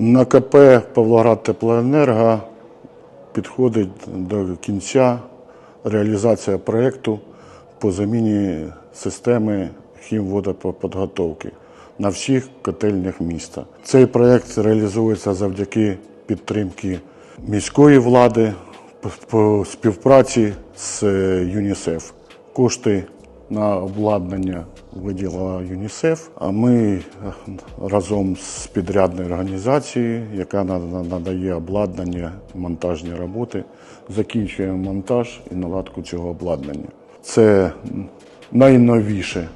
На КП Павлоград Теплоенерго підходить до кінця реалізація проєкту по заміні системи хімводоподготовки на всіх котельнях міста. Цей проєкт реалізується завдяки підтримки міської влади по- співпраці з ЮНІСЕФ. Кошти на обладнання виділила ЮНІСЕФ, а ми е, разом з підрядною організацією, яка на- на- надає обладнання, монтажні роботи, закінчуємо монтаж і наладку цього обладнання. Це найновіше,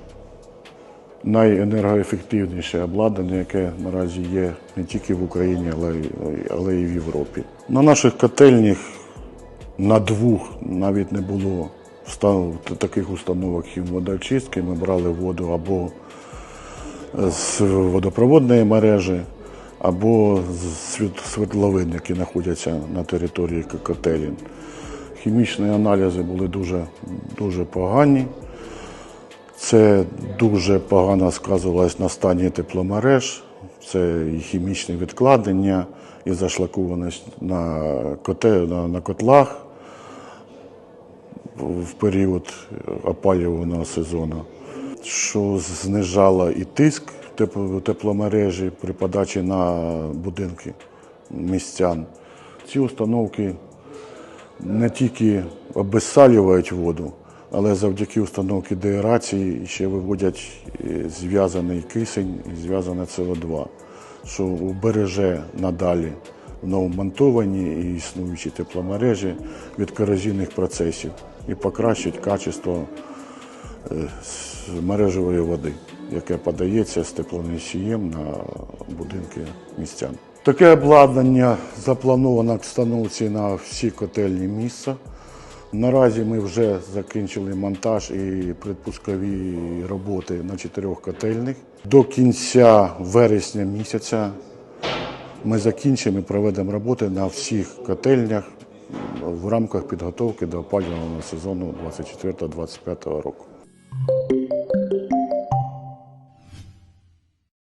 найенергоефективніше обладнання, яке наразі є не тільки в Україні, але й в Європі. На наших котельнях на двох навіть не було встав- таких установок хімводоочистки. Ми брали воду або з водопроводної мережі, або з світловин, які знаходяться на території к- Хімічні аналізи були дуже, дуже погані. Це дуже погано сказувалось на стані тепломереж. Це і хімічне відкладення, і зашлакованість на, коте, на, на котлах в період опалювального сезону, що знижало і тиск тепломережі при подачі на будинки містян. Ці установки не тільки обезсалюють воду, але завдяки установці деерації ще виводять е, зв'язаний кисень і зв'язане СО2, що убереже надалі новомонтовані і існуючі тепломережі від корозійних процесів і покращить качество е, мережевої води, яке подається з теплоносієм на будинки містян. Таке обладнання заплановано к встановці на всі котельні міста. Наразі ми вже закінчили монтаж і предпускові роботи на чотирьох котельних. До кінця вересня місяця ми закінчимо і проведемо роботи на всіх котельнях в рамках підготовки до опалювального сезону 24-25 року.